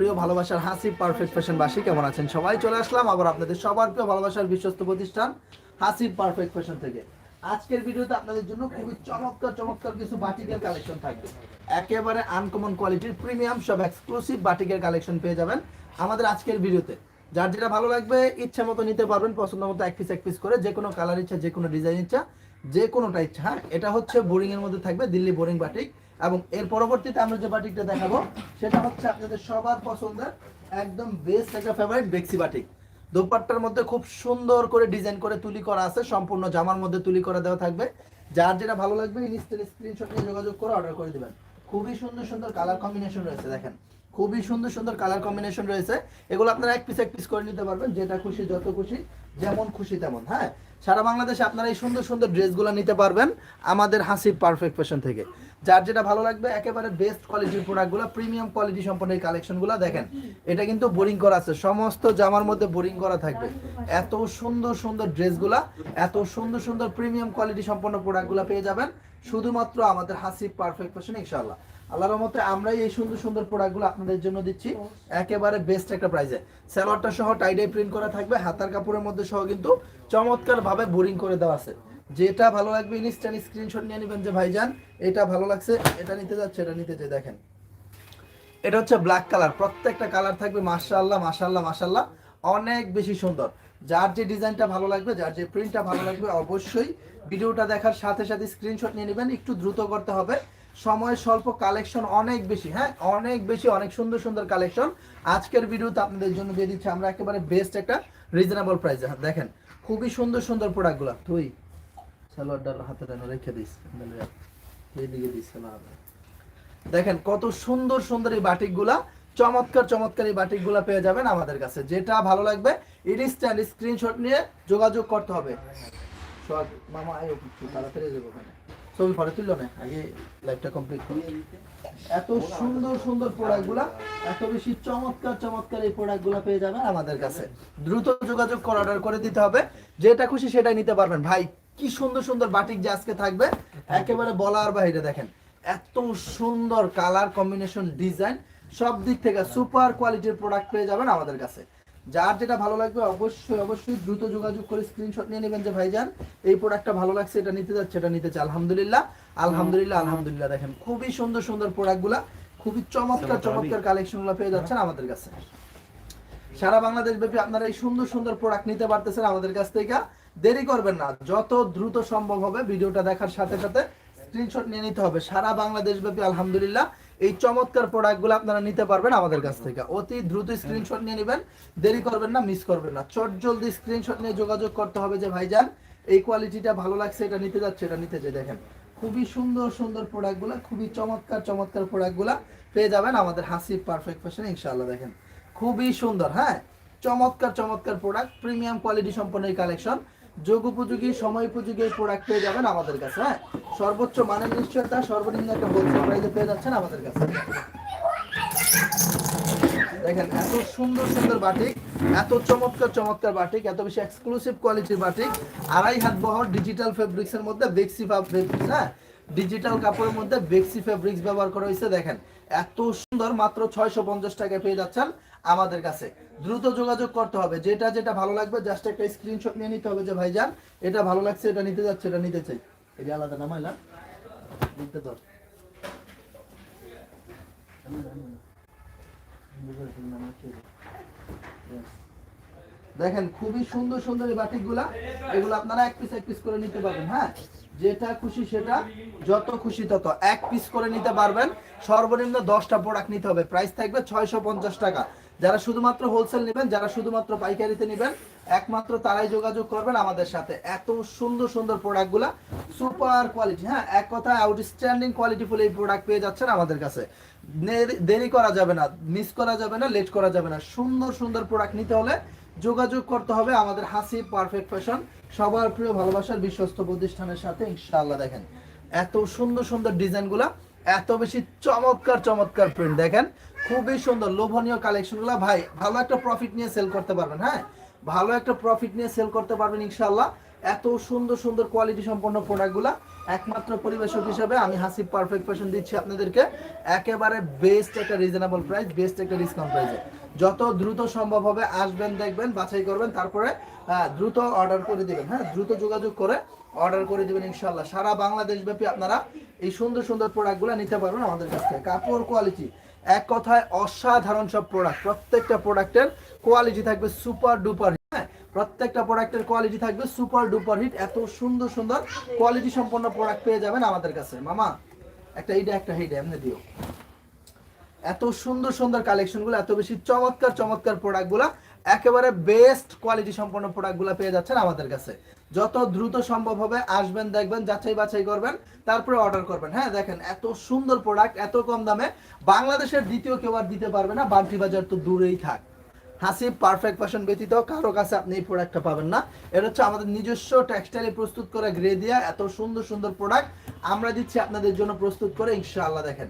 প্রিয় ভালোবাসার হাসি পারফেক্ট ফ্যাশন বাসী, কেমন আছেন সবাই? চলে আসলাম আবার আপনাদের সবার প্রিয় ভালোবাসার বিশ্বস্ত প্রতিষ্ঠান, হাসি পারফেক্ট ফ্যাশন থেকে। আজকের ভিডিওতে আপনাদের জন্য খুবই চমৎকার চমৎকার কিছু বাটিকের কালেকশন থাকবে। একেবারে আনকমন কোয়ালিটির প্রিমিয়াম সব এক্সক্লুসিভ বাটিকের কালেকশন পেয়ে যাবেন আমাদের আজকের ভিডিওতে। যার যেটা ভালো লাগবে, ইচ্ছা মতো নিতে পারবেন, পছন্দ মতো এক পিস এক পিস করে, যে কোনো কালার ইচ্ছা, যে কোনো ডিজাইন ইচ্ছা, যে কোনোটা ইচ্ছা হ্যাঁ এটা হচ্ছে বোরিং এর মধ্যে থাকবে, দিল্লি বোরিং বাটিক। এবং এর পরবর্তীতে আমরা যে বাটিকটা দেখাবো, সেটা হচ্ছে আপনাদের সবার পছন্দের একদম বেস্ট একটা ফেভারিট বেক্সি বাটিক। দোপাট্টার মধ্যে খুব সুন্দর করে ডিজাইন করে তুলি করা আছে, সম্পূর্ণ জামার মধ্যে তুলি করে দেওয়া থাকবে। যার যেটা ভালো লাগবে ইনস্টার স্ক্রিনশট নিয়ে যোগাযোগ করে অর্ডার করে দিবেন। খুবই সুন্দর সুন্দর কালার কম্বিনেশন রয়েছে, দেখেন। খুবই সুন্দর সুন্দর কালার কম্বিনেশন রয়েছে। এগুলো আপনারা এক পিস এক পিস করে নিতে পারবেন, যেটা খুশি, যত খুশি, যেমন খুশি তেমন হ্যাঁ? সারা বাংলাদেশে আপনারা এই সুন্দর সুন্দর ড্রেসগুলো নিতে পারবেন আমাদের হাসি পারফেক্ট ফ্যাশন থেকে। যার যেটা ভালো লাগবে, একেবারে বেস্ট কোয়ালিটির প্রোডাক্টগুলো প্রিমিয়াম কোয়ালিটি সম্পন্ন এই কালেকশনগুলো দেখেন। এটা কিন্তু বোরিং করা আছে, সমস্ত জামার মধ্যে বোরিং করা থাকবে। এত সুন্দর সুন্দর ড্রেসগুলা এত সুন্দর সুন্দর প্রিমিয়াম কোয়ালিটি সম্পন্ন প্রোডাক্টগুলো পেয়ে যাবেন, শুধুমাত্র আমাদের হাসি পারফেক্ট ফ্যাশন ইনশাআল্লাহ। আল্লাহর মতে আমরাই এই সুন্দর সুন্দর প্রোডাক্টগুলো আপনাদের জন্য দিচ্ছি, একেবারে বেস্ট একটা প্রাইসে সালোয়ারটা সহ টাইডাই প্রিন্ট করা থাকবে, হাতার কাপড়ের মধ্যে সহ কিন্তু চমৎকার ভাবে বোরিং করে দেওয়া আছে। যেটা ভালো লাগবে ইনস্ট্যান্ট স্ক্রিনশট নিয়ে নেবেন যে ভাইজান, এটা ভালো লাগছে, এটা নিতে যাচ্ছে, এটা নিতে চাই দেখেন। এটা হচ্ছে ব্ল্যাক কালার প্রত্যেকটা কালার থাকবে, মাশাআল্লাহ মাশাআল্লাহ মাশাআল্লাহ। অনেক বেশি সুন্দর। যার যে ডিজাইনটা ভালো লাগবে, যার যে প্রিন্টটা ভালো লাগবে, অবশ্যই ভিডিওটা দেখার সাথে সাথে স্ক্রিনশট নিয়ে নেবেন, একটু দ্রুত করতে হবে। সময় স্বল্প কালেকশন অনেক বেশি হ্যাঁ? অনেক বেশি, অনেক সুন্দর সুন্দর কালেকশন আজকের ভিডিওতে আপনাদের জন্য দিয়ে দিচ্ছি, আমরা একেবারে বেস্ট একটা রিজনেবল প্রাইসে দেখেন, খুবই সুন্দর সুন্দর প্রোডাক্টগুলো তুই রেখে দিস দেখেন কত সুন্দর সুন্দর এই বাটিকগুলা। চমৎকার চমৎকার এই বাটিকগুলা পেয়ে যাবেন আমাদের কাছে। যেটা ভালো লাগবে ইনস্ট্যান্ট স্ক্রিনশট নিয়ে যোগাযোগ করতে হবে। তুললো আগে কমপ্লিট এত সুন্দর সুন্দর প্রোডাক্টগুলা এত বেশি চমৎকার চমৎকার এই পেয়ে যাবেন আমাদের কাছে। দ্রুত যোগাযোগ করে অর্ডার করে দিতে হবে। যেটা খুশি সেটাই নিতে পারবেন। ভাই কি সুন্দর সুন্দর বাটিক যে আজকে থাকবে একেবারে বলার বাইরে দেখেন এত সুন্দর কালার কম্বিনেশন ডিজাইন সব দিক থেকে সুপার কোয়ালিটির প্রোডাক্ট পেয়ে যাবেন আমাদের কাছে। যার যেটা ভালো লাগবে অবশ্যই অবশ্যই দ্রুত যোগাযোগ করে স্ক্রিনশট নিয়ে নেবেন যে ভাইজান এই প্রোডাক্টটা ভালো লাগছে এটা নিতে যাচ্ছে এটা নিতে চাই আলহামদুলিল্লাহ আলহামদুলিল্লাহ আলহামদুলিল্লাহ। দেখেন খুবই সুন্দর সুন্দর প্রোডাক্টগুলা খুবই চমৎকার চমৎকার কালেকশনগুলো পেয়ে যাচ্ছেন আমাদের কাছে। সারা বাংলাদেশ ব্যাপী আপনারা এই সুন্দর সুন্দর প্রোডাক্ট নিতে পারতেছেন আমাদের কাছ থেকে। দেরি করবেন না। যত দ্রুত সম্ভব হবে ভিডিওটা দেখার সাথে সাথে স্ক্রিনশট নিয়ে নিতে হবে। সারা বাংলাদেশ ব্যাপী আলহামদুলিল্লাহ এই চমৎকার প্রোডাক্টগুলো আপনারা নিতে পারবেন আমাদের কাছ থেকে। অতি দ্রুত স্ক্রিনশট নিয়ে নেবেন, দেরি করবেন না মিস করবেন না। চট জলদি স্ক্রিনশট নিয়ে যোগাযোগ করতে হবে যে, ভাইজান, এই কোয়ালিটিটা ভালো লাগছে, এটা নিতে যাচ্ছে, এটা নিতে চাই দেখেন, খুবই সুন্দর সুন্দর প্রোডাক্টগুলো খুবই চমৎকার চমৎকার প্রোডাক্টগুলো পেয়ে যাবেন আমাদের হাসি পারফেক্ট ফ্যাশন ইনশাআল্লাহ, দেখেন। খুবই সুন্দর হ্যাঁ? চমৎকার চমৎকার প্রোডাক্ট প্রিমিয়াম কোয়ালিটি সম্পন্ন এই কালেকশন যোগ উপযোগী, সময় উপযোগী এই প্রোডাক্ট পেয়ে যাবেন আমাদের কাছে হ্যাঁ? সর্বোচ্চ মানের নিশ্চয়তা, সর্বনিম্ন একটা হোলসেল প্রাইসে পেয়ে যাচ্ছেন আমাদের কাছে। দেখেন, এত সুন্দর সুন্দর বাটিক এত চমৎকার চমৎকার বাটিক এত বেশি এক্সক্লুসিভ কোয়ালিটির বাটিক আড়াই হাত বহর ডিজিটাল ফেব্রিক্স এর মধ্যে বেক্সি ফেব্রিক্স হ্যাঁ? ডিজিটাল কাপড়ের মধ্যে বেক্সি ফেব্রিক্স ব্যবহার করা হয়েছে, দেখেন। এত সুন্দর, মাত্র ছয়শো পঞ্চাশ টাকায় পেয়ে যাচ্ছেন আমাদের কাছে। দ্রুত যোগাযোগ করতে হবে। যেটা যেটা ভালো লাগবে জাস্ট একটা স্ক্রিনশট নিয়ে নিতে হবে যে, ভাইজান, এটা ভালো লাগছে, এটা নিতে যাচ্ছে, এটা নিতে চাই। এটা আলাদা নামাইলাম নিতে ধর দেখেন, খুবই সুন্দর সুন্দর এই বাটিকগুলা। এগুলো আপনারা এক পিস এক পিস করে নিতে পারবেন হ্যাঁ? যেটা খুশি সেটা, যত খুশি তত। এক পিস করে নিতে পারবেন। সর্বনিম্ন দশটা প্রোডাক্ট নিতে হবে। প্রাইস থাকবে ছয়শো পঞ্চাশ টাকা। যারা শুধুমাত্র হোলসেল নেবেন, যারা শুধুমাত্র পাইকারিতে নেবেন, একমাত্র তারাই যোগাযোগ করবেন আমাদের সাথে। এত সুন্দর সুন্দর প্রোডাক্টগুলা সুপার কোয়ালিটি হ্যাঁ? এক কথায় আউটস্ট্যান্ডিং কোয়ালিটি ফুল এই প্রোডাক্ট পেয়ে যাচ্ছেন আমাদের কাছে। দেরি করা যাবে না মিস করা যাবে না লেট করা যাবে না। সুন্দর সুন্দর প্রোডাক্ট নিতে হলে যোগাযোগ করতে হবে আমাদের হাসি পারফেক্ট ফ্যাশন সবার প্রিয় ভালোবাসার বিশ্বস্ত প্রতিষ্ঠানের সাথে, ইনশাআল্লাহ দেখেন। এত সুন্দর সুন্দর ডিজাইনগুলা এত বেশি চমৎকার চমৎকার প্রিন্ট দেখেন। খুবই সুন্দর, লোভনীয় কালেকশনগুলো ভাই, ভালো একটা প্রফিট নিয়ে সেল করতে পারবেন হ্যাঁ? ভালো একটা প্রফিট নিয়ে সেল করতে পারবেন ইনশাল্লাহ এত সুন্দর সুন্দর কোয়ালিটি সম্পন্ন প্রোডাক্টগুলা একমাত্র পরিবেশক হিসেবে আমি হাসিব পারফেক্ট ফ্যাশন দিচ্ছি আপনাদেরকে। একেবারে বেস্ট একটা রিজনেবল প্রাইস বেস্ট একটা ডিসকাউন্ট প্রাইসে যত দ্রুত সম্ভব হবে, আসবেন, দেখবেন, বাছাই করবেন, তারপরে দ্রুত অর্ডার করে দিবেন হ্যাঁ? দ্রুত যোগাযোগ করে অর্ডার করে দিবেন ইনশাল্লাহ সারা বাংলাদেশ ব্যাপী আপনারা এই সুন্দর সুন্দর প্রোডাক্টগুলো নিতে পারবেন আমাদের কাছ থেকে। কাপড় কোয়ালিটি এক কথায় অসাধারণ সব প্রোডাক্ট প্রত্যেকটা প্রোডাক্টের কোয়ালিটি থাকবে সুপার ডুপার হ্যাঁ? প্রত্যেকটা প্রোডাক্টের কোয়ালিটি থাকবে সুপার ডুপার হিট এত সুন্দর সুন্দর কোয়ালিটি সম্পন্ন প্রোডাক্ট পেয়ে যাবেন আমাদের কাছে। মামা, একটা এইটা, একটা হিট এমনি দিও। এত সুন্দর সুন্দর কালেকশনগুলো এত বেশি চমৎকার চমৎকার প্রোডাক্টগুলো একেবারে বেস্ট কোয়ালিটি সম্পন্ন প্রোডাক্টগুলো পেয়ে যাচ্ছেন আমাদের কাছে। যত দ্রুত সম্ভব হবে আসবেন, দেখবেন, যাচাই বাছাই করবেন, তারপরে অর্ডার করবেন। হ্যাঁ দেখেন, এত সুন্দর প্রোডাক্ট এত কম দামে বাংলাদেশের দ্বিতীয় কেউ আর দিতে পারবে না, বান্টি বাজার তো দূরেই থাক। হাসিব পারফেক্ট ফ্যাশন ব্যতীত কারও কাছে আপনি এই প্রোডাক্টটা পাবেন না। এটা হচ্ছে আমাদের নিজস্ব টেক্সটাইলে প্রস্তুত করা গ্রে দিয়া এত সুন্দর সুন্দর প্রোডাক্ট আমরা দিচ্ছি আপনাদের জন্য প্রস্তুত করে, ইনশাআল্লাহ দেখেন,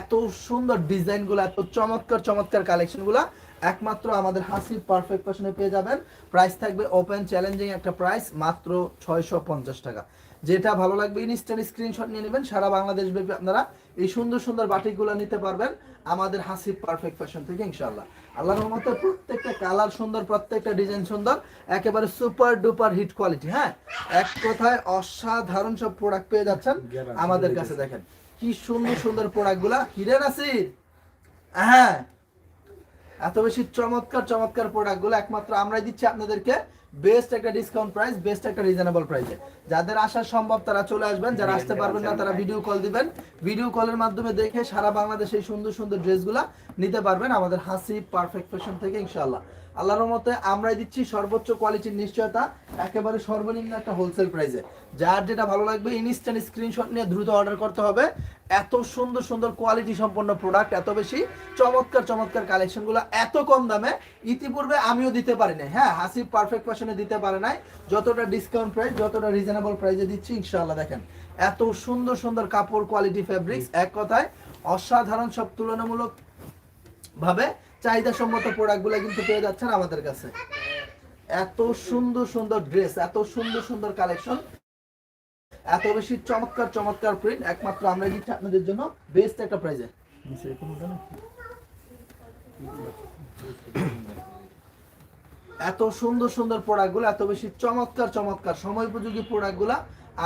এত সুন্দর ডিজাইনগুলো এত চমৎকার চমৎকার কালেকশনগুলো একমাত্র আমাদের হাসিব পারফেক্ট ফ্যাশনে পেয়ে যাবেন। প্রাইস থাকবে ওপেন চ্যালেঞ্জিং একটা প্রাইস মাত্র ছয়শো পঞ্চাশ টাকা। যেটা ভালো লাগবে ইনস্ট্যান্ট স্ক্রিনশট নিয়ে নেবেন। সারা বাংলাদেশ ব্যাপী আপনারা এই সুন্দর সুন্দর বাটিকগুলো নিতে পারবেন আমাদের হাসিব পারফেক্ট ফ্যাশন থেকে ইনশাল্লাহ আল্লাহ রহমতে প্রত্যেকটা কালার সুন্দর, প্রত্যেকটা ডিজাইন সুন্দর, একেবারে সুপার ডুপার হিট কোয়ালিটি হ্যাঁ? এক কথায় অসাধারণ সব প্রোডাক্ট পেয়ে যাচ্ছেন আমাদের কাছে, দেখেন। কি সুন্দর সুন্দর প্রোডাক্টগুলা হিরে নাসির? হ্যাঁ? এত বেশি চমৎকার চমৎকার প্রোডাক্টগুলো একমাত্র আমরাই দিচ্ছি আপনাদেরকে বেস্ট একটা ডিসকাউন্ট প্রাইস বেস্ট একটা রিজনেবল প্রাইসে যাদের আসা সম্ভব তারা চলে আসবেন, যারা আসতে পারবেন না তারা ভিডিও কল দিবেন। ভিডিও কলের মাধ্যমে দেখে সারা বাংলাদেশে সুন্দর সুন্দর ড্রেসগুলো নিতে পারবেন আমাদের হাসি পারফেক্ট ফ্যাশন থেকে ইনশাআল্লাহ। আল্লাহর মতে আমরাই দিচ্ছি সর্বোচ্চ কোয়ালিটির নিশ্চয়তা, একেবারে সর্বনিম্ন একটা হোলসেল প্রাইসে যার যেটা ভালো লাগবে ইনস্ট্যান্ট স্ক্রিনশট নিয়ে দ্রুত অর্ডার করতে হবে। এত সুন্দর সুন্দর কোয়ালিটি সম্পন্ন প্রোডাক্ট এত বেশি চমৎকার চমৎকার কালেকশনগুলো এত কম দামে ইতিপূর্বে আমিও দিতে পারি নাই। হ্যাঁ হাসিব পারফেক্ট ফ্যাশনে দিতে পারে নাই। যতটা ডিসকাউন্ট প্রাইস যতটা রিজনেবল প্রাইসে দিচ্ছি, ইনশাআল্লাহ দেখেন। এত সুন্দর সুন্দর কাপড় কোয়ালিটি ফেব্রিক্স এক কথায় অসাধারণ সব তুলনামূলক ভাবে চাহিদা সম্মত প্রোডাক্টগুলো কিন্তু পেয়ে যাচ্ছেন আমাদের কাছে। এত সুন্দর সুন্দর ড্রেস, এত সুন্দর সুন্দর কালেকশন। এত বেশি চমৎকার চমৎকার প্রিন্ট একমাত্র আমরা দিচ্ছি আপনাদের জন্য বেস্ট একটা প্রাইজে এত সুন্দর সুন্দর প্রোডাক্টগুলো, এত বেশি চমৎকার চমৎকার সময় উপযোগী প্রোডাক্টগুলো,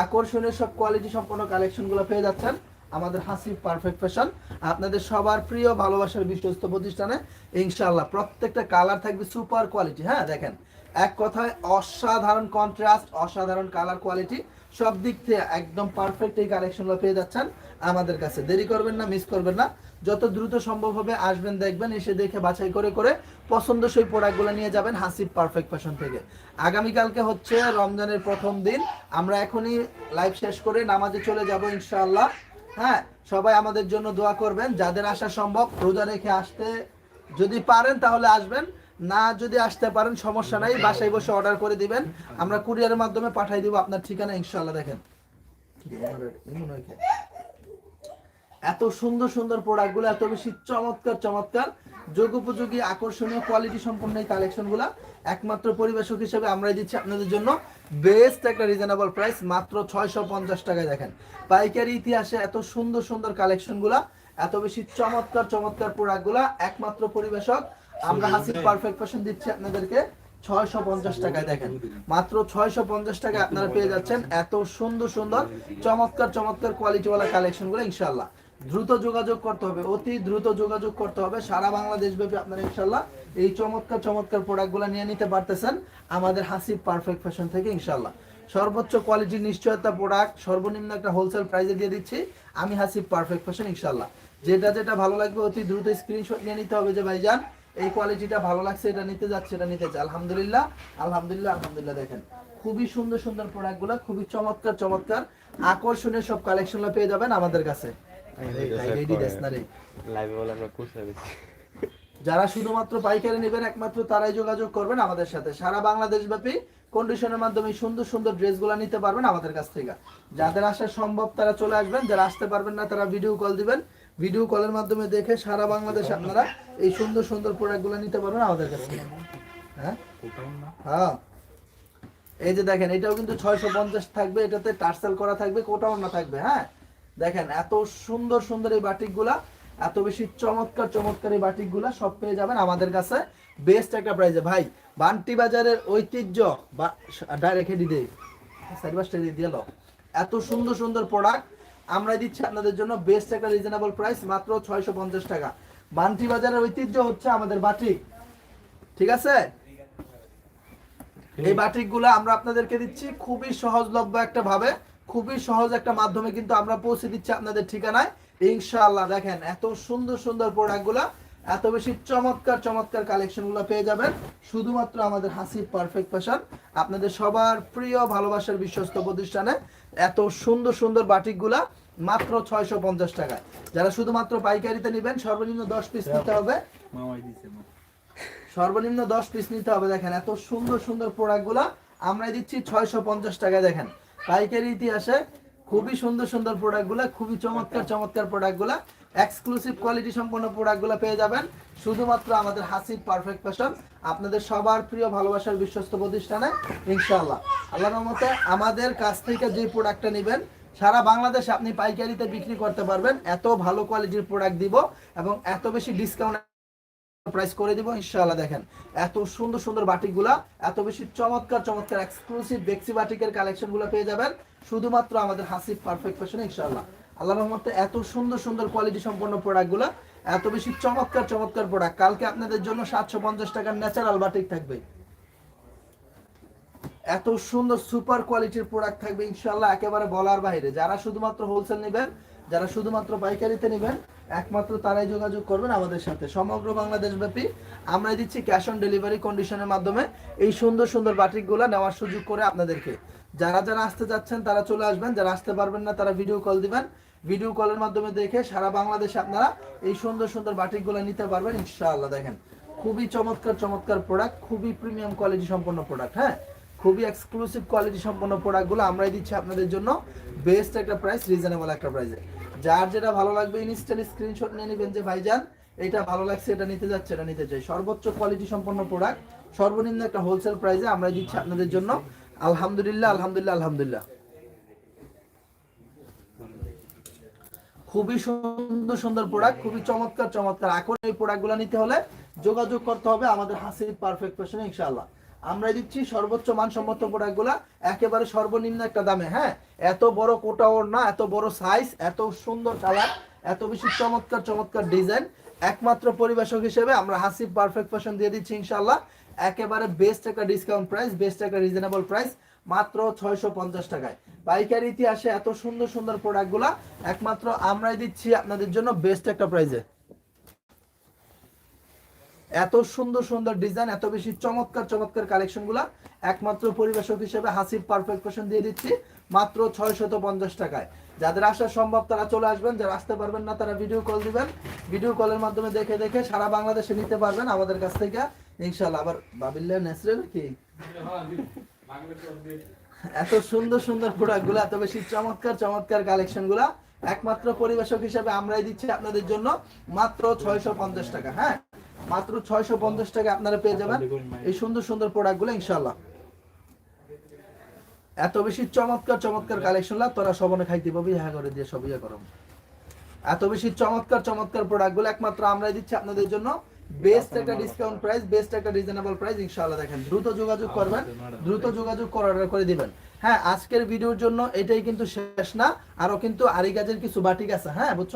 আকর্ষণীয় সব কোয়ালিটি সম্পন্ন কালেকশনগুলো পেয়ে যাচ্ছেন। আমাদের হাসি পারফেক্ট ফ্যাশন আপনাদের সবার প্রিয় ভালোবাসার বিশ্বস্ত প্রতিষ্ঠানে ইনশাল্লাহ প্রত্যেকটা কালার থাকবে সুপার কোয়ালিটি হ্যাঁ দেখেন, এক কথায় অসাধারণ কন্ট্রাস্ট অসাধারণ কালার কোয়ালিটি সব দিক থেকে একদম পারফেক্ট এই কালেকশনগুলো পেয়ে যাচ্ছেন আমাদের কাছে। দেরি করবেন না মিস করবেন না। যত দ্রুত সম্ভব হবে আসবেন, দেখবেন, এসে দেখে বাছাই করে করে পছন্দসই প্রোডাক্টগুলো নিয়ে যাবেন হাসিব পারফেক্ট ফ্যাশন থেকে। আগামীকালকে হচ্ছে রমজানের প্রথম দিন। আমরা এখনই লাইভ শেষ করে নামাজে চলে যাব ইনশাআল্লাহ। হ্যাঁ সবাই আমাদের জন্য দোয়া করবেন। যাদের আসা সম্ভব, রোজা রেখে আসতে যদি পারেন তাহলে আসবেন। না যদি আসতে পারেন, সমস্যা নাই, বাসায় বসে অর্ডার করে দিবেন। আমরা কুরিয়ারের মাধ্যমে পাঠিয়ে দিব আপনার ঠিকানা, ইনশাআল্লাহ, দেখেন। এত সুন্দর সুন্দর প্রোডাক্টগুলো এত বেশি চমৎকার চমৎকার। যোগোপযোগী আকর্ষণীয় কোয়ালিটি সম্পন্ন এই কালেকশনগুলো একমাত্র পরিবেশক হিসেবে আমরাই দিচ্ছি আপনাদের জন্য। বেস্ট একটা রিজনেবল প্রাইস মাত্র ছয়শো পঞ্চাশ টাকায় দেখেন। পাইকারি ইতিহাসে এত সুন্দর সুন্দর কালেকশনগুলা এত বেশি চমৎকার চমৎকার প্রোডাক্টগুলা একমাত্র পরিবেশক। আমরা হাসির পারফেক্ট ফ্যাশন দিচ্ছি আপনাদেরকে ছয়শো পঞ্চাশ টাকায় দেখেন। মাত্র ছয়শো পঞ্চাশ টাকায় আপনারা পেয়ে যাচ্ছেন এত সুন্দর সুন্দর চমৎকার চমৎকার কোয়ালিটিওয়ালা কালেকশনগুলো ইনশাল্লাহ দ্রুত যোগাযোগ করতে হবে, অতি দ্রুত যোগাযোগ করতে হবে। সারা বাংলাদেশ ব্যাপী আপনারা ইনশাল্লাহ এই চমৎকার চমৎকার প্রোডাক্টগুলো নিয়ে নিতে পারতেছেন আমাদের হাসিব পারফেক্ট ফ্যাশন থেকে ইনশাল্লাহ সর্বোচ্চ কোয়ালিটির নিশ্চয়তা প্রোডাক্ট সর্বনিম্ন একটা হোলসেল প্রাইসে দিয়ে দিচ্ছি, আমি হাসিব পারফেক্ট ফ্যাশন ইনশাল্লাহ যেটা যেটা ভালো লাগবে অতি দ্রুত স্ক্রিনশট নিয়ে নিতে হবে যে ভাইজান, এই কোয়ালিটিটা ভালো লাগছে, এটা নিতে যাচ্ছে, এটা নিতে চাই আলহামদুলিল্লাহ আলহামদুলিল্লাহ আলহামদুলিল্লাহ দেখেন, খুবই সুন্দর সুন্দর প্রোডাক্টগুলো খুবই চমৎকার চমৎকার। আকর্ষণীয় সব কালেকশনগুলো পেয়ে যাবেন আমাদের কাছে। লাইভে বলে আমরা খুশ গেছি। যারা শুধুমাত্র পাইকারি নেবেন একমাত্র তারাই যোগাযোগ করবেন আমাদের সাথে। সারা বাংলাদেশ ব্যাপী কন্ডিশনের মাধ্যমে সুন্দর সুন্দর ড্রেসগুলো নিতে পারবেন আমাদের কাছ থেকে। যাদের আসা সম্ভব তারা চলে আসবেন যারা আসতে পারবেন না তারা ভিডিও কল দিবেন। ভিডিও কলের মাধ্যমে দেখে সারা বাংলাদেশ আপনারা এই সুন্দর সুন্দর প্রোডাক্ট প্রোডাক্টগুলো নিতে পারবেন আমাদের কাছ থেকে। হ্যাঁ? হ্যাঁ। এই যে দেখেন এটাও কিন্তু ছয়শো পঞ্চাশ থাকবে এটাতে টার্সেল করা থাকবে কোটাও না থাকবে হ্যাঁ? দেখেন, এত সুন্দর সুন্দর এই বাটিকগুলা, এত বেশি চমৎকার চমৎকার এই বাটিকগুলা সব পেয়ে যাবেন আমাদের কাছে। বেস্ট একটা প্রাইজে ভাই, বান্টি বাজারের ঐতিহ্য, বা ডাইরেক্ট হেডি দিয়ে এত সুন্দর সুন্দর প্রোডাক্ট আমরা দিচ্ছি আপনাদের জন্য বেস্ট একটা রিজনেবল প্রাইস মাত্র ছয়শো পঞ্চাশ টাকা। বান্টি বাজারের ঐতিহ্য হচ্ছে আমাদের বাটিক। ঠিক আছে? এই বাটিকগুলো আমরা আপনাদেরকে দিচ্ছি খুবই সহজলভ্য একটা ভাবে। খুবই সহজ একটা মাধ্যমে কিন্তু আমরা পৌঁছে দিচ্ছি আপনাদের ঠিকানায়। ইনশাআল্লাহ দেখেন এত সুন্দর সুন্দর প্রোডাক্টগুলো এত বেশি চমৎকার চমৎকার কালেকশনগুলো পেয়ে যাবেন। শুধুমাত্র আমাদের হাসি পারফেক্ট ফ্যাশন আপনাদের সবার প্রিয় ভালোবাসার বিশ্বস্ত প্রতিষ্ঠানে এত সুন্দর সুন্দর বাটিকগুলা মাত্র ছয়শো পঞ্চাশ টাকায়। যারা শুধুমাত্র পাইকারিতে নেবেন সর্বনিম্ন দশ পিস নিতে হবে। সর্বনিম্ন দশ পিস নিতে হবে দেখেন এত সুন্দর সুন্দর প্রোডাক্টগুলো আমরা দিচ্ছি ছয়শো পঞ্চাশ টাকায় দেখেন। পাইকারি ইতিহাসে খুবই সুন্দর সুন্দর প্রোডাক্টগুলো খুবই চমৎকার চমৎকার প্রোডাক্টগুলো এক্সক্লুসিভ কোয়ালিটি সম্পন্ন প্রোডাক্টগুলো পেয়ে যাবেন। শুধুমাত্র আমাদের হাসিব পারফেক্ট ফ্যাশন আপনাদের সবার প্রিয় ভালোবাসার বিশ্বস্ত প্রতিষ্ঠানে ইনশাআল্লাহ। আল্লাহর রহমতে আমাদের কাছ থেকে যে প্রোডাক্টটা নেবেন সারা বাংলাদেশে আপনি পাইকারিতে বিক্রি করতে পারবেন এত ভালো কোয়ালিটির প্রোডাক্ট দিব এবং এত বেশি ডিসকাউন্ট প্রাইস করে দিব, ইনশাআল্লাহ দেখেন। এত সুন্দর সুন্দর বাটিকগুলা, এত বেশি চমৎকার চমৎকার এক্সক্লুসিভ বেক্সি বাটিকের কালেকশনগুলো পেয়ে যাবেন। শুধুমাত্র আমাদের হাসিব পারফেক্ট ফ্যাশনে ইনশাআল্লাহ। আল্লাহ রহমতে এত সুন্দর সুন্দর কোয়ালিটি সম্পন্ন প্রোডাক্টগুলো এত বেশি চমৎকার চমৎকার প্রোডাক্ট কালকে আপনাদের জন্য সাতশো পঞ্চাশ টাকার ন্যাচারাল বাটিক থাকবে। এত সুন্দর সুপার কোয়ালিটির প্রোডাক্ট থাকবে ইনশাল্লাহ একেবারে বলার বাইরে। যারা শুধুমাত্র হোলসেল নেবেন, যারা শুধুমাত্র পাইকারিতে নেবেন একমাত্র তারাই যোগাযোগ করবেন আমাদের সাথে। সমগ্র বাংলাদেশ ব্যাপী আমরা দিচ্ছি ক্যাশ অন ডেলিভারি কন্ডিশনের মাধ্যমে এই সুন্দর সুন্দর বাটিকগুলো নেওয়ার সুযোগ করে আপনাদেরকে। যারা যারা আসতে যাচ্ছেন, তারা চলে আসবেন। যারা আসতে পারবেন না, তারা ভিডিও কল দিবেন। ভিডিও কলের মাধ্যমে দেখে সারা বাংলাদেশে আপনারা এই সুন্দর সুন্দর বাটিকগুলো নিতে পারবেন। ইনশাআল্লাহ দেখেন, খুবই চমৎকার চমৎকার প্রোডাক্ট খুবই প্রিমিয়াম কোয়ালিটি সম্পন্ন প্রোডাক্ট হ্যাঁ? খুবই এক্সক্লুসিভ কোয়ালিটি সম্পন্ন প্রোডাক্টগুলো আমরাই দিচ্ছি আপনাদের জন্য। বেস্ট একটা প্রাইস রিজনেবল একটা প্রাইসে যার যেটা ভালো লাগবে ইনস্ট্যান্ট স্ক্রিনশট নিয়ে নেবেন যে ভাইজান, এটা ভালো লাগছে, এটা নিতে যাচ্ছে, এটা নিতে চাই। সর্বোচ্চ কোয়ালিটি সম্পন্ন প্রোডাক্ট সর্বনিম্ন একটা হোলসেল প্রাইসে আমরা দিচ্ছি আপনাদের জন্য। আলহামদুলিল্লাহ আলহামদুলিল্লাহ আলহামদুলিল্লাহ। খুবই সুন্দর সুন্দর প্রোডাক্ট খুবই চমৎকার চমৎকার। এখন এই প্রোডাক্টগুলো নিতে হলে যোগাযোগ করতে হবে আমাদের হাসির পারফেক্ট ফ্যাশনে ইনশাআল্লাহ। আমরা দিচ্ছি সর্বোচ্চ মানসম্মত প্রোডাক্টগুলো, একেবারে সর্বনিম্ন একটা দামে হ্যাঁ? এত বড় কোটা ওর না, এত বড় সাইজ এত সুন্দর কালার এত বেশি চমৎকার চমৎকার ডিজাইন একমাত্র পরিবেশক হিসেবে আমরা হাসিব পারফেক্ট ফ্যাশন দিয়ে দিচ্ছি ইনশাআল্লাহ। একেবারে বেস্ট একটা ডিসকাউন্ট প্রাইস বেস্ট একটা রিজনেবল প্রাইস মাত্র ছয়শো পঞ্চাশ টাকায়। পাইকারি ইতিহাসে এত সুন্দর সুন্দর প্রোডাক্টগুলা একমাত্র আমরাই দিচ্ছি আপনাদের জন্য বেস্ট একটা প্রাইজে এত সুন্দর সুন্দর ডিজাইন এত বেশি চমৎকার চমৎকার কালেকশনগুলা একমাত্র পরিবেশক হিসেবে হাসিব পারফেক্ট ফ্যাশন দিয়ে দিচ্ছি, মাত্র ছয়শত পঞ্চাশ টাকায়। যাদের আসা সম্ভব তারা চলে আসবেন, যারা আসতে পারবেন না তারা ভিডিও কল দিবেন। ভিডিও কলের মাধ্যমে দেখে দেখে সারা বাংলাদেশে নিতে পারবেন আমাদের কাছ থেকে। ইনশাল্লাহ আবার বাবিল্লা নেসরে নাকি? এত সুন্দর সুন্দর প্রোডাক্টগুলো এত বেশি চমৎকার চমৎকার কালেকশনগুলা একমাত্র পরিবেশক হিসেবে আমরাই দিচ্ছি আপনাদের জন্য, মাত্র ছয়শো পঞ্চাশ টাকা হ্যাঁ? মাত্র ছয়শো পঞ্চাশ টাকা আপনারা পেয়ে যাবেন এই সুন্দর সুন্দর প্রোডাক্টগুলো ইনশাল্লাহ এত বেশি চমৎকার চমৎকার কালেকশন লাভ তোরা সবনে খাইতে পাবি হ্যাঁ করে দিয়ে সব ইয়ে এত বেশি চমৎকার চমৎকার প্রোডাক্টগুলো একমাত্র আমরাই দিচ্ছি আপনাদের জন্য। বেস্ট একটা ডিসকাউন্ট প্রাইস বেস্ট একটা রিজনেবল প্রাইস দেখেন। দ্রুত যোগাযোগ করবেন, দ্রুত যোগাযোগ করে করে দিবেন। হ্যাঁ আজকের ভিডিওর জন্য এটাই কিন্তু শেষ না, আরও কিন্তু আরি গাছের কিছু বাটিক আছে হ্যাঁ বুঝছ?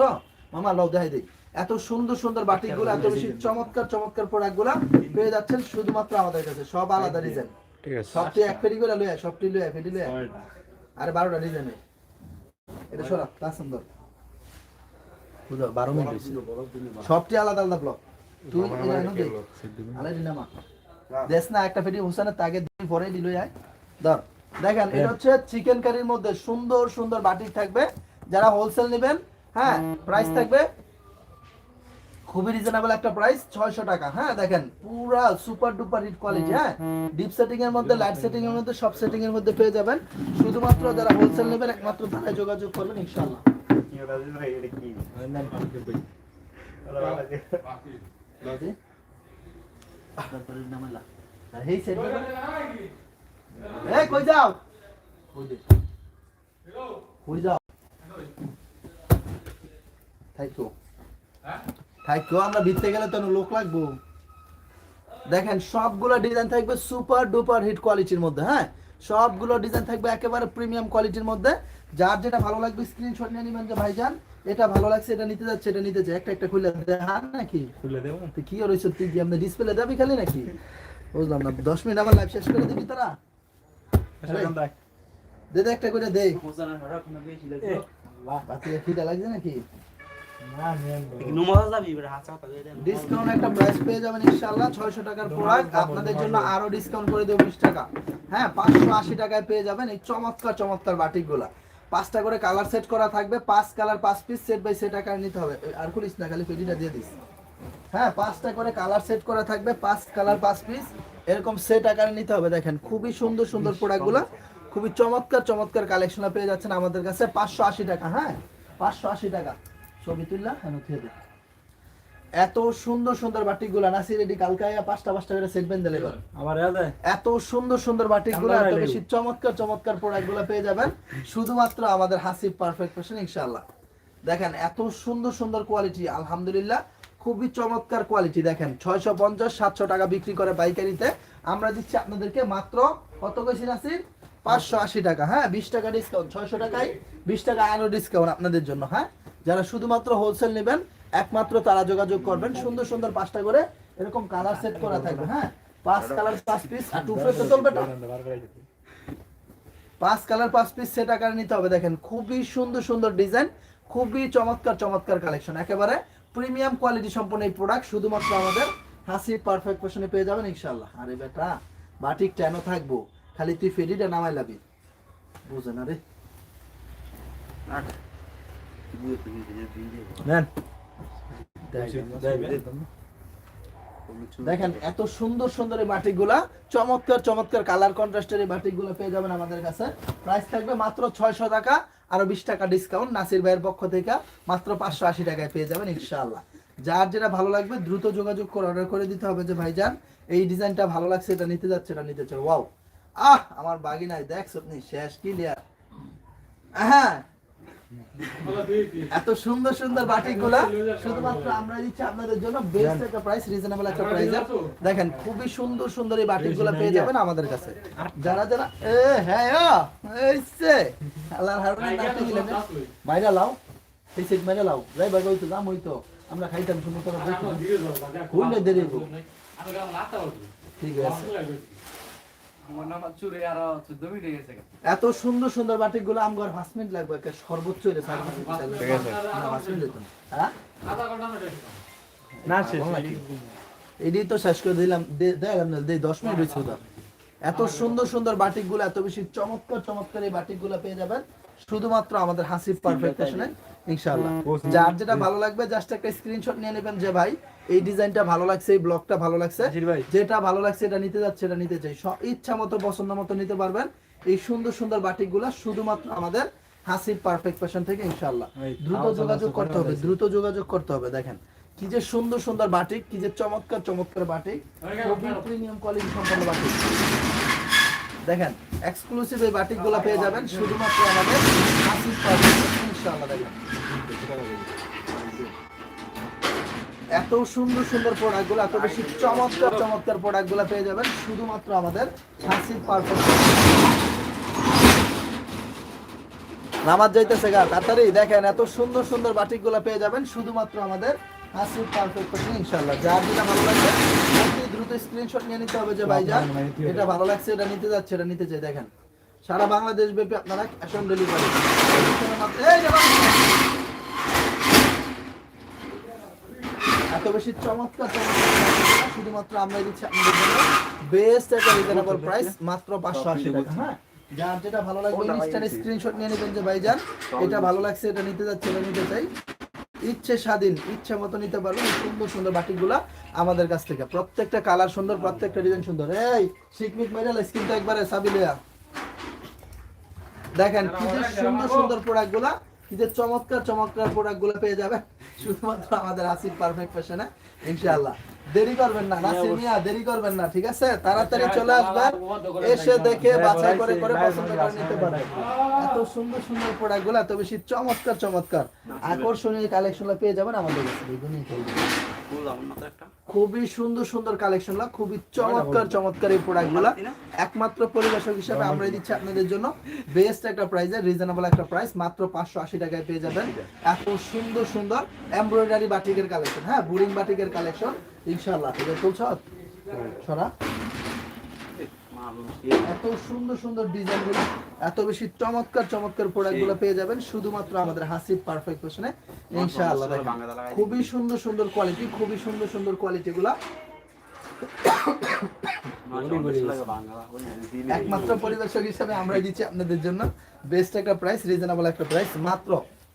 মামা, লও দেখাই দিই। এত সুন্দর সুন্দর বাটিকগুলো এত বেশি চমৎকার চমৎকার প্রোডাক্টগুলো পেয়ে যাচ্ছেন শুধুমাত্র আমাদের কাছে। সব আলাদা ডিজাইন ঠিক আছে। সবটি এক পেটি করে লইয়া সবটি আরে বারোটা ডিজাইনে এটা সরা তা সুন্দর। বুঝো মিনিট সবটি আলাদা আলাদা ব্লক তুই এটা আলাই দিনা মা দেশ না একটা পেটি হুসানের তাকে দুই পরে দিল যায় ধর দেখেন এটা হচ্ছে চিকেন কারির মধ্যে সুন্দর সুন্দর বাটিক থাকবে। যারা হোলসেল নেবেন হ্যাঁ প্রাইস থাকবে খুবই রিজনেবল একটা প্রাইস ছয়শো টাকা। হ্যাঁ দেখেন পুরা সুপার ডুপার হিট কোয়ালিটি হ্যাঁ? ডিপ সেটিং এর মধ্যে লাইট সেটিং এর মধ্যে সব সেটিং এর মধ্যে পেয়ে যাবেন। শুধুমাত্র যারা হোলসেল নেবেন একমাত্র তারাই যোগাযোগ করবেন ইনশাআল্লাহ। কই যাও? কই কই যাও? থাইকো থাইকো আমরা ভিতরে গেলে তো লোক লাগবো। দেখেন সবগুলো ডিজাইন থাকবে সুপার ডুপার হিট কোয়ালিটির মধ্যে হ্যাঁ? সবগুলো ডিজাইন থাকবে একেবারে প্রিমিয়াম কোয়ালিটির মধ্যে। যার যেটা ভালো লাগবে স্ক্রিনশট নিয়ে নেবেন যে ভাইজান এটা ভালো লাগছে এটা নিতে যাচ্ছে এটা নিতে চাই একটা একটা খুলে দেখান নাকি? খুলে দেবো। তুই কি রয়েছে তুই কি আমাদের ডিসপ্লে দেবি খালি নাকি? বুঝলাম না দশ মিনিট আমার লাইভ শেষ করে দিবি তারা? দে দে একটা করে দে। বাতিলে খিদা লাগছে নাকি? ডিসকাউন্ট একটা প্রাইস পেয়ে যাবেন ইনশাআল্লাহ 600 টাকার প্রোডাক্ট আপনাদের জন্য আরও ডিসকাউন্ট করে দেব 20 টাকা। হ্যাঁ 580 টাকায় পেয়ে যাবেন এই চমৎকার চমৎকার বাটিকগুলা। পাঁচটা করে কালার সেট করা থাকবে পাঁচ কালার পাঁচ পিস সেট বাই সেট আকারে নিতে হবে। আর খুলিস না খালি পেটিটা দিয়ে দিস। হ্যাঁ পাঁচটা করে কালার সেট করা থাকবে পাঁচ কালার পাঁচ পিস এরকম সেট আকারে নিতে হবে দেখেন। খুবই সুন্দর সুন্দর প্রোডাক্টগুলো খুবই চমৎকার চমৎকার কালেকশন পেয়ে যাচ্ছেন আমাদের কাছে পাঁচশো আশি টাকা হ্যাঁ? পাঁচশো আশি টাকা। ছবি তুললা দে এত সুন্দর সুন্দর বাটিকগুলো নাসি রেডি কালকে আইয়া পাঁচটা পাঁচটা করে সেট বেন দিলে আমার এত সুন্দর সুন্দর বাটিকগুলো এত বেশি চমৎকার চমৎকার প্রোডাক্টগুলো পেয়ে যাবেন। শুধুমাত্র আমাদের হাসিব পারফেক্ট ফ্যাশন ইনশাআল্লাহ। দেখেন এত সুন্দর সুন্দর কোয়ালিটি আলহামদুলিল্লাহ। খুবই চমৎকার কোয়ালিটি দেখেন ছয়শো পঞ্চাশ সাতশো টাকা বিক্রি করে পাইকারিতে। আমরা দিচ্ছি আপনাদেরকে মাত্র কত কইছি নাসির? পাঁচশো আশি টাকা হ্যাঁ বিশ টাকা ডিসকাউন্ট ছয়শো টাকায় বিশ টাকা আরও ডিসকাউন্ট আপনাদের জন্য হ্যাঁ? যারা শুধুমাত্র হোলসেল নেবেন, একমাত্র তারা যোগাযোগ করবেন। সুন্দর সুন্দর পাঁচটা করে এরকম কালার সেট করা থাকবে হ্যাঁ? পাঁচ কালার পাঁচ পিস আর টু তো চলবে না? পাঁচ কালার পাঁচ পিস সেট আকারে নিতে হবে, দেখেন। খুবই সুন্দর সুন্দর ডিজাইন খুবই চমৎকার চমৎকার কালেকশন একেবারে প্রিমিয়াম কোয়ালিটি সম্পন্ন এই প্রোডাক্ট শুধুমাত্র আমাদের হাসি পারফেক্ট ফ্যাশনে পেয়ে যাবেন ইনশাল্লাহ আরে বেটা বাটিক টেনও থাকব। খালি তুই ফেডিটা নামাই লাবি। বুঝে না রে? দেখেন এত সুন্দর সুন্দর এই বাটিকগুলা চমৎকার চমৎকার কালার কন্ট্রাস্টের এই বাটিকগুলো পেয়ে যাবেন আমাদের কাছে। প্রাইস থাকবে মাত্র ছয়শো টাকা আরও বিশ টাকা ডিসকাউন্ট নাসির ভাইয়ের পক্ষ থেকে মাত্র পাঁচশো আশি টাকায় পেয়ে যাবেন ইনশাআল্লাহ। যার যেটা ভালো লাগবে দ্রুত যোগাযোগ করে অর্ডার করে দিতে হবে যে ভাইজান এই ডিজাইনটা ভালো লাগছে এটা নিতে যাচ্ছে এটা নিতে চাও। ওয়াও আহ আমার বাগি নাই দেখ আপনি শেষ ক্লিয়ার হ্যাঁ এত সুন্দর সুন্দর বাটিকগুলা শুধুমাত্র আমরা দিচ্ছি আপনাদের জন্য বেস্ট একটা প্রাইস রিজনেবল একটা প্রাইস দেখেন খুবই সুন্দর সুন্দর এই বাটিকগুলা পেয়ে যাবেন আমাদের কাছে। যারা যারা এ হ্যাঁ ও, এই আল্লাহর হারুনের নামটা কি লাগে মাইরা লাও। এই সেট মাইরা লাও। যাই বাবা হইতো দাম হইতো আমরা খাইতাম সুন্দর করে। দেখো খুললে দেরি হইবো। ঠিক আছে। এত সুন্দর সুন্দর বাটিকগুলো আমগর পাঁচ মিনিট লাগবে একটা সর্বোচ্চ। না, না। হ্যাঁ? তো শেষ করে দিলাম। দে- দিলাম না দশ মিনিট হয়েছে এত সুন্দর সুন্দর বাটিকগুলো এত বেশি চমৎকার চমৎকার এই বাটিকগুলো পেয়ে যাবেন। শুধুমাত্র আমাদের হাসিব পারফেক্ট ফ্যাশনে ইনশাআল্লাহ। যার যেটা ভালো লাগবে জাস্ট একটা স্ক্রিনশট নিয়ে নেবেন যে ভাই এই ডিজাইনটা ভালো লাগছে এই ব্লগটা ভালো লাগছে। যেটা ভালো লাগছে এটা নিতে যাচ্ছে এটা নিতে চাই। ইচ্ছা মতো পছন্দ মতো নিতে পারবেন। এই সুন্দর সুন্দর বাটিকগুলা শুধুমাত্র আমাদের হাসিব পারফেক্ট ফ্যাশন থেকে ইনশাআল্লাহ। দ্রুত যোগাযোগ করতে হবে দ্রুত যোগাযোগ করতে হবে দেখেন। কি যে সুন্দর সুন্দর বাটিক কি যে চমৎকার চমৎকার বাটিক। খুবই প্রিমিয়াম কোয়ালিটি সম্পন্ন বাটিক। দেখেন এক্সক্লুসিভ এই বাটিকগুলা পেয়ে যাবেন শুধুমাত্র আমাদের হাসিব পারফেক্ট ইনশাআল্লাহ দেখেন। এত সুন্দর সুন্দর প্রোডাক্টগুলো, এত বেশি চমৎকার চমৎকার প্রোডাক্টগুলো পেয়ে যাবেন। শুধুমাত্র আমাদের হাসিব পারফেক্ট। নামাজ যাইতেছে গা, তাড়াতাড়ি দেখেন এত সুন্দর সুন্দর বাটিকগুলা পেয়ে যাবেন। শুধুমাত্র আমাদের হাসিব পারফেক্ট ইনশাল্লাহ যার যেটা ভালো লাগবে, অতি দ্রুত স্ক্রিনশট নিয়ে নিতে হবে যে ভাইজান এটা ভালো লাগছে, এটা নিতে যাচ্ছে, এটা নিতে চাই। দেখেন, সারা বাংলাদেশ ব্যাপী আপনারা ক্যাশ অন ডেলিভারি চমৎকার চমৎকার শুধুমাত্র আমরা দিচ্ছি আপনাদের জন্য বেস্ট একটা রিজনেবল প্রাইস মাত্র পাঁচশো আশি টাকা। হ্যাঁ? যার যেটা ভালো লাগবে ইনস্ট্যান্ট স্ক্রিনশট নিয়ে নেবেন যে ভাইজান। এটা ভালো লাগছে এটা নিতে যাচ্ছে এটা নিতে চাই। ইচ্ছে স্বাধীন ইচ্ছে মতো নিতে পারবেন। সুন্দর সুন্দর বাটিকগুলা আমাদের কাছ থেকে। প্রত্যেকটা কালার সুন্দর প্রত্যেকটা ডিজাইন সুন্দর। এই শিকমিক মেডেল স্ক্রিনটা একবারে সাবিলিয়া। দেখেন কি সুন্দর সুন্দর প্রোডাক্ট যে চমৎকার চমৎকার প্রোডাক্টগুলো পেয়ে যাবেন শুধুমাত্র আমাদের আসিফ পারফেক্ট ফ্যাশনে ইনশাআল্লাহ। দেরি করবেন না নাসির মিয়া দেরি করবেন না ঠিক আছে? তাড়াতাড়ি চলে আসবেন এসে দেখে বাছাই করে করে পছন্দ করে নিতে পারেন। এত সুন্দর সুন্দর প্রোডাক্টগুলো এত বেশি চমৎকার চমৎকার। আকর্ষণীয় কালেকশন পেয়ে যাবেন আমাদের কাছে। খুবই সুন্দর সুন্দর কালেকশন খুবই চমৎকার চমৎকার এই প্রোডাক্টগুলা। একমাত্র পরিবেশক হিসাবে আমরা দিচ্ছি আপনাদের জন্য। বেস্ট একটা প্রাইসে রিজনেবল একটা প্রাইস মাত্র পাঁচশো আশি টাকায় পেয়ে যাবেন। এত সুন্দর সুন্দর এমব্রয়ডারি বাটিকের কালেকশন হ্যাঁ বুরিং বাটিকের কালেকশন ইনশাআল্লাহ। চলছ সরা? এত সুন্দর সুন্দর ডিজাইনগুলো এত বেশি চমৎকার চমৎকার প্রোডাক্টগুলো পেয়ে যাবেন শুধুমাত্র আমাদের হাসিব পারফেক্ট ফ্যাশনে ইনশাআল্লাহ খুবই সুন্দর সুন্দর কোয়ালিটি খুবই সুন্দর সুন্দর কোয়ালিটি গুলা। একমাত্র পরিদর্শক হিসাবে আমরা দিচ্ছি আপনাদের জন্য। বেস্ট একটা প্রাইস রিজনেবল একটা প্রাইস মাত্র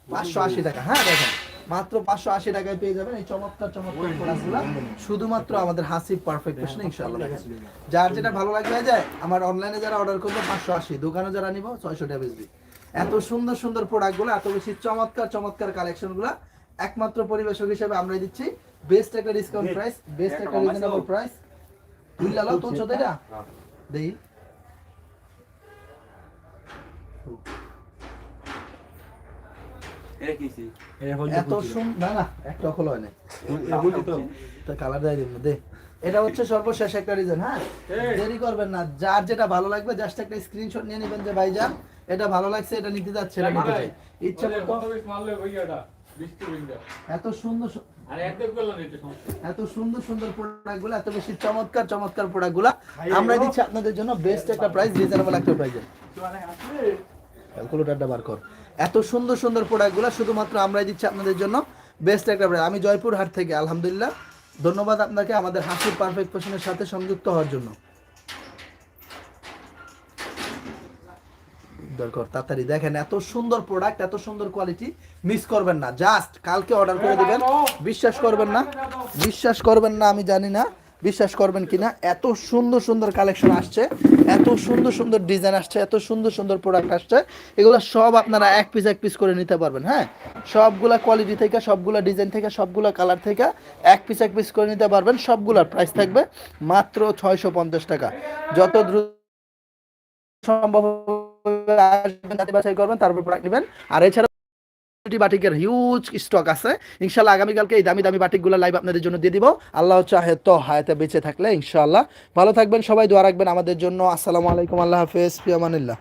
পাঁচশো আশি টাকা। হ্যাঁ দেখেন। মাত্র পাঁচশো আশি টাকায় পেয়ে যাবেন এই চমৎকার চমৎকার প্রোডাক্টগুলো শুধুমাত্র আমাদের হাসিব পারফেক্ট ফ্যাশন ইনশাআল্লাহ যার যেটা ভালো লাগবে যায় আমার অনলাইনে যারা অর্ডার করব পাঁচশো আশি। দোকানে যারা নিবো ছয়শো টাকা বেচবি। এত সুন্দর সুন্দর প্রোডাক্টগুলো এত বেশি চমৎকার চমৎকার কালেকশনগুলো একমাত্র পরিবেশক হিসেবে আমরা দিচ্ছি। বেস্ট একটা ডিসকাউন্ট প্রাইস বেস্ট একটা রিজনেবল প্রাইস বুঝলাম তো ছোট এটা দেই। এত সুন্দর না না একটা খোলা হয় তা। কালার দেয় দিব দে। এটা হচ্ছে সর্বশেষ একটা রিজন হ্যাঁ? দেরি করবেন না যার যেটা ভালো লাগবে জাস্ট একটা স্ক্রিনশট নিয়ে নেবেন যে ভাইজান এটা ভালো লাগছে এটা নিতে যাচ্ছে এটা নিতে চাই ইচ্ছা এত সুন্দর এত সুন্দর সুন্দর প্রোডাক্টগুলো এত বেশি চমৎকার চমৎকার প্রোডাক্টগুলা। আমরা দিচ্ছি আপনাদের জন্য বেস্ট একটা প্রাইস রিজনেবল একটা প্রাইসে ক্যালকুলেটরটা বার কর। এত সুন্দর সুন্দর প্রোডাক্টগুলো শুধুমাত্র আমরাই দিচ্ছি আপনাদের জন্য। বেস্ট একটা প্রাইস আমি জয়পুর হাট থেকে আলহামদুলিল্লাহ। ধন্যবাদ আপনাকে আমাদের হাসির পারফেক্ট ফ্যাশনের সাথে সংযুক্ত হওয়ার জন্য। দরকার তাড়াতাড়ি। দেখেন এত সুন্দর প্রোডাক্ট এত সুন্দর কোয়ালিটি মিস করবেন না। জাস্ট কালকে অর্ডার করে দিবেন। বিশ্বাস করবেন না? বিশ্বাস করবেন না আমি জানি না। বিশ্বাস করবেন কিনা, এত সুন্দর সুন্দর কালেকশন আসছে, এত সুন্দর সুন্দর ডিজাইন আসছে, এত সুন্দর সুন্দর প্রোডাক্ট আসছে, এগুলো সব আপনারা এক পিস এক পিস করে নিতে পারবেন হ্যাঁ? সবগুলা কোয়ালিটি থেকে, সবগুলা ডিজাইন থেকে, সবগুলা কালার থেকে এক পিস এক পিস করে নিতে পারবেন, সবগুলার প্রাইস থাকবে মাত্র ছয়শো পঞ্চাশ টাকা। যত দ্রুত সম্ভব করবেন, তারপর প্রোডাক্ট নেবেন। আর এছাড়া কোয়ালিটি বাটিকের হিউজ স্টক আছে। ইনশাল্লাহ আগামীকালকে এই দামি দামি বাটিকগুলো লাইভ আপনাদের জন্য দিয়ে দিব। আল্লাহ চাহে তো হায়াতে বেঁচে থাকলে ইনশাআল্লাহ। ভালো থাকবেন, সবাই দোয়া রাখবেন আমাদের জন্য। আসসালামু আলাইকুম, আল্লাহ হাফেজ ফিয়ামানিল্লাহ